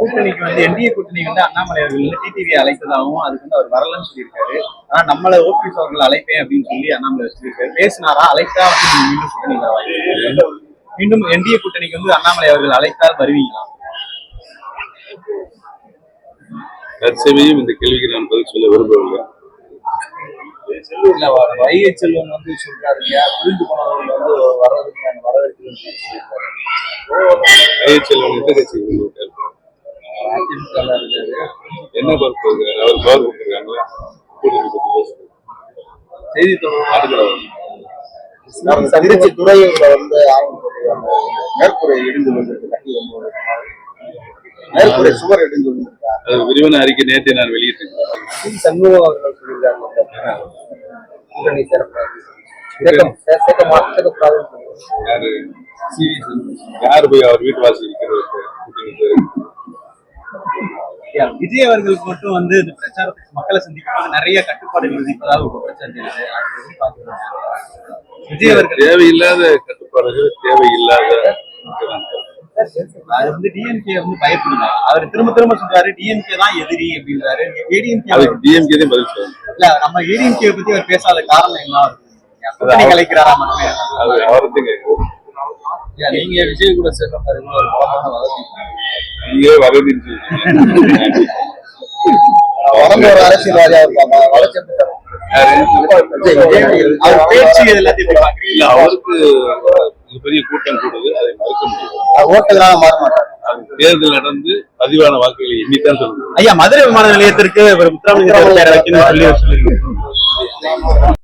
கூட்டணிக்கு வந்து என்டிஏ கூட்டணி வந்து அண்ணாமலை அவர்கள் டிடிவி அழைத்ததாகவும் அதுக்கு வந்து அவர் வரலன்னு சொல்லியிருக்காரு. ஆனா நம்மள ஓபிஎஸ் அவர்கள் அழைப்பேன் அப்படின்னு சொல்லி அண்ணாமலை சொல்லியிருக்காரு பேசினாரா? அழைத்தா வந்து மீண்டும் கூட்டணி. மீண்டும் என்டிஏ கூட்டணிக்கு வந்து அண்ணாமலை அவர்கள் அழைத்தால் வருவீங்களா? தற்சமயம் இந்த கேள்விக்கு நான் பதில் சொல்ல விரும்பவில்லை. வைகை செல்வன் வந்து சொல்றாரு இல்லையா புரிந்து போனவர்கள் வந்து வர்றதுக்கு நான் வரவேற்கிறேன் இருக்காரு அதிமுக இருக்காரு என்ன பொறுப்பு அவர் பவர் கொடுத்துருக்காங்களா செய்தி தொடர்பு சந்திச்சு துறையூர்ல வந்து மேற்கூரை இடிந்து மேற்கூரை சுவர் இடிந்து வந்திருக்கா அது விரிவான அறிக்கை நேற்று நான் வெளியிட்டிருக்கேன். சண்முகம் அவர்கள் சொல்லியிருக்காங்க. யாரு? போய் அவர் வீட்டு வாசல் இருக்கிறது? விஜய் அவர்களுக்கு மட்டும் வந்து இந்த பிரச்சாரத்துக்கு மக்களை சந்திக்கும் நிறைய கட்டுப்பாடுகள் விதிப்பதாக ஒரு பிரச்சாரம்? விஜய் அவர்கள். தேவையில்லாத கட்டுப்பாடுகள் தேவையில்லாத அது வந்து டிஎம்கே வந்து பயப்படுங்க அவர் திரும்ப திரும்ப சொல்றாரு டிஎம்கே தான் எதிரி அப்படின்றாரு. ஏடிஎம்கே அதுக்கு டிஎம்கே தான் பதில் சொல்லணும். இல்ல நம்ம ஏடிஎம்கே பத்தி அவர் பேசாத காரணம் என்ன? கூட்டணி கலைக்கிறாரா மட்டுமே இல்ல, நீங்க விஜய் கூட சேர்ற மாதிரி ஒரு வதந்தி நீங்களே வரவேற்று. வளர்ந்த ஒரு அரசியல்வாதியா இருப்பாங்க வளர்ச்சி அவருக்கு மிகப்பெரிய கூட்டம் கூடுது அதை மறுக்க அது தேர்தல் நடந்து பதிவான வாக்குகளை எண்ணித்தான் சொல்ல முடியும் ஐயா மதுரை விமான நிலையத்திற்கு ஒரு முத்துராமலிங்க வைக்கணும்னு சொல்லி சொல்லிருக்கீங்க